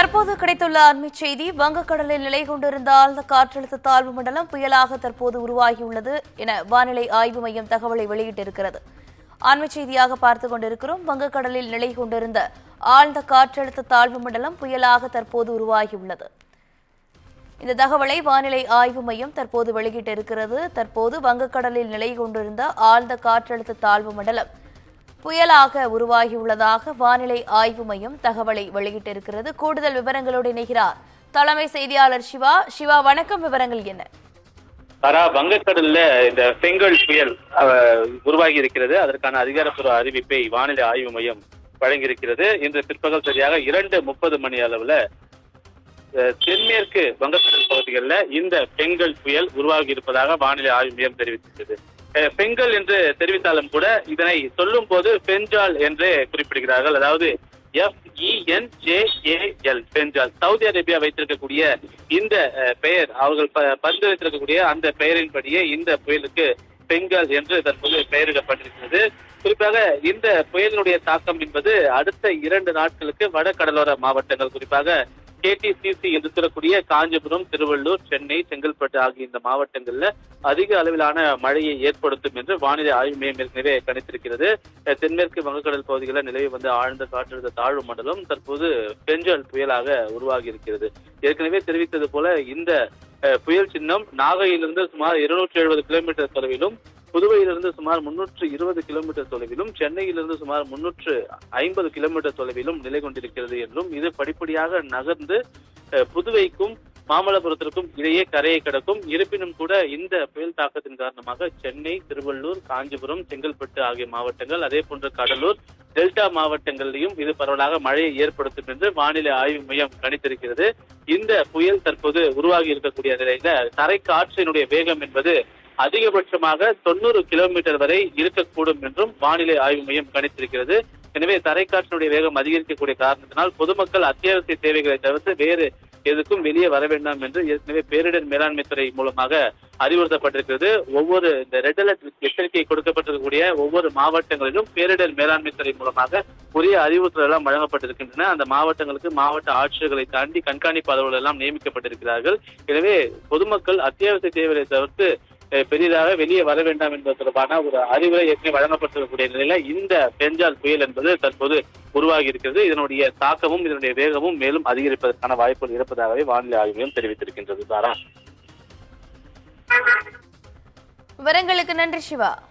தற்போது கிடைத்துள்ள அண்மை செய்தி வங்கக்கடலில் நிலை கொண்டிருந்த ஆழ்ந்த காற்றழுத்த தாழ்வு மண்டலம் புயலாக தற்போது உருவாகியுள்ளது என வானிலை ஆய்வு மையம் தகவலை வெளியிட்டிருக்கிறது. அண்மை செய்தியாக பார்த்துக் கொண்டிருக்கிறோம் வங்கக்கடலில் நிலை கொண்டிருந்த ஆழ்ந்த காற்றழுத்த தாழ்வு மண்டலம் புயலாக தற்போது உருவாகியுள்ளது. இந்த தகவலை வானிலை ஆய்வு மையம் தற்போது வெளியிட்டிருக்கிறது. தற்போது வங்கக்கடலில் நிலை கொண்டிருந்த ஆழ்ந்த காற்றழுத்த தாழ்வு மண்டலம் புயலாக உருவாகியுள்ளதாக வானிலை ஆய்வு மையம் தகவலை வெளியிட்டிருக்கிறது. கூடுதல் விவரங்களோடு இணைகிறார் தலைமை செய்தியாளர் சிவா. சிவா வணக்கம். விவரங்கள் என்ன? தரா வங்கக்கடல்ல இந்த பெங்கல் புயல் உருவாகி இருக்கிறது அதற்கான அதிகாரப்பூர்வ அறிவிப்பை வானிலை ஆய்வு மையம் வழங்கியிருக்கிறது. இன்று பிற்பகல் சரியாக இரண்டு முப்பது மணி அளவுல தென்மேற்கு வங்கக்கடல் பகுதிகளில் இந்த பெங்கல் புயல் உருவாகி இருப்பதாக வானிலை ஆய்வு மையம் தெரிவித்திருக்கிறது. பெண்கள் என்று தெரிவித்தாலும் கூட இதனை சொல்லும் போது பெஞ்சால் என்றே குறிப்பிடுகிறார்கள். அதாவது எஃப்இஎன்ஜேஏஎல் பெஞ்சால். சவுதி அரேபியா வைத்திருக்கக்கூடிய இந்த பெயர் அவர்கள் ப- பரிந்துரைத்திருக்கக்கூடிய அந்த பெயரின்படியே இந்த புயலுக்கு பெங்கால் என்று தற்போது பெயரிடப்பட்டிருக்கிறது. குறிப்பாக இந்த புயலினுடைய தாக்கம் என்பது அடுத்த இரண்டு நாட்களுக்கு வட கடலோர மாவட்டங்கள் குறிப்பாக கேடிசிசி என்று சொல்லக்கூடிய காஞ்சிபுரம் திருவள்ளூர் சென்னை செங்கல்பட்டு ஆகிய இந்த மாவட்டங்கள்ல அதிக அளவிலான மழையை ஏற்படுத்தும் என்று வானிலை ஆய்வு மையம் ஏற்கனவே கணித்திருக்கிறது. தென்மேற்கு வங்கக்கடல் பகுதிகளில் நிலவி வந்து ஆழ்ந்த காற்றழுத்த தாழ்வு மண்டலம் தற்போது பெஞ்சல் புயலாக உருவாகி இருக்கிறது. ஏற்கனவே தெரிவித்தது போல இந்த புயல் சின்னம் நாகையிலிருந்து சுமார் இருநூற்றி எழுபது கிலோமீட்டர் தொலைவிலும் புதுவையிலிருந்து சுமார் முன்னூற்று இருபது கிலோமீட்டர் தொலைவிலும் சென்னையிலிருந்து சுமார் முன்னூற்று ஐம்பது கிலோமீட்டர் தொலைவிலும் நிலை கொண்டிருக்கிறது என்றும் இது படிப்படியாக நகர்ந்து புதுவைக்கும் மாமல்லபுரத்திற்கும் இடையே கரையை கடக்கும். இருப்பினும் கூட இந்த புயல் தாக்கத்தின் காரணமாக சென்னை திருவள்ளூர் காஞ்சிபுரம் செங்கல்பட்டு ஆகிய மாவட்டங்கள் அதே போன்று கடலூர் டெல்டா மாவட்டங்களிலும் இது பரவலாக மழையை ஏற்படுத்தும் என்று வானிலை ஆய்வு மையம் கணித்திருக்கிறது. இந்த புயல் தற்போது உருவாகி இருக்கக்கூடிய நிலையில தரை காற்றினுடைய வேகம் என்பது அதிகபட்சமாக தொண்ணூறு கிலோமீட்டர் வரை இருக்கக்கூடும் என்றும் வானிலை ஆய்வு மையம் கணித்திருக்கிறது. எனவே தரைக்காற்றினுடைய வேகம் அதிகரிக்கக்கூடிய காரணத்தினால் பொதுமக்கள் அத்தியாவசிய தேவைகளை தவிர்த்து வேறு எதுக்கும் வெளியே வர வேண்டாம் என்று ஏற்கனவே பேரிடர் மேலாண்மை துறை மூலமாக அறிவுறுத்தப்பட்டிருக்கிறது. ஒவ்வொரு இந்த ரெட் அலர்ட் எச்சரிக்கை கொடுக்கப்பட்டிருக்கக்கூடிய ஒவ்வொரு மாவட்டங்களிலும் பேரிடர் மேலாண்மை துறை மூலமாக உரிய அறிவுறுத்தல் எல்லாம் வழங்கப்பட்டிருக்கின்றன. அந்த மாவட்டங்களுக்கு மாவட்ட ஆட்சியர்களை தாண்டி கண்காணிப்பு எல்லாம் நியமிக்கப்பட்டிருக்கிறார்கள். எனவே பொதுமக்கள் அத்தியாவசிய தேவைகளை தவிர்த்து பெரிதாக வெளியே வர வேண்டாம் என்பது தொடர்பான ஒரு அறிவுரை ஏற்கனவே வழங்கப்பட்டிருக்கக்கூடிய நிலையில இந்த பெஞ்சால் புயல் என்பது தற்போது உருவாகி இருக்கிறது. இதனுடைய தாக்கமும் இதனுடைய வேகமும் மேலும் அதிகரிப்பதற்கான வாய்ப்புகள் இருப்பதாகவே வானிலை ஆய்வு மையம் தெரிவித்திருக்கின்றது. தாரா. விவரங்களுக்கு நன்றி சிவா.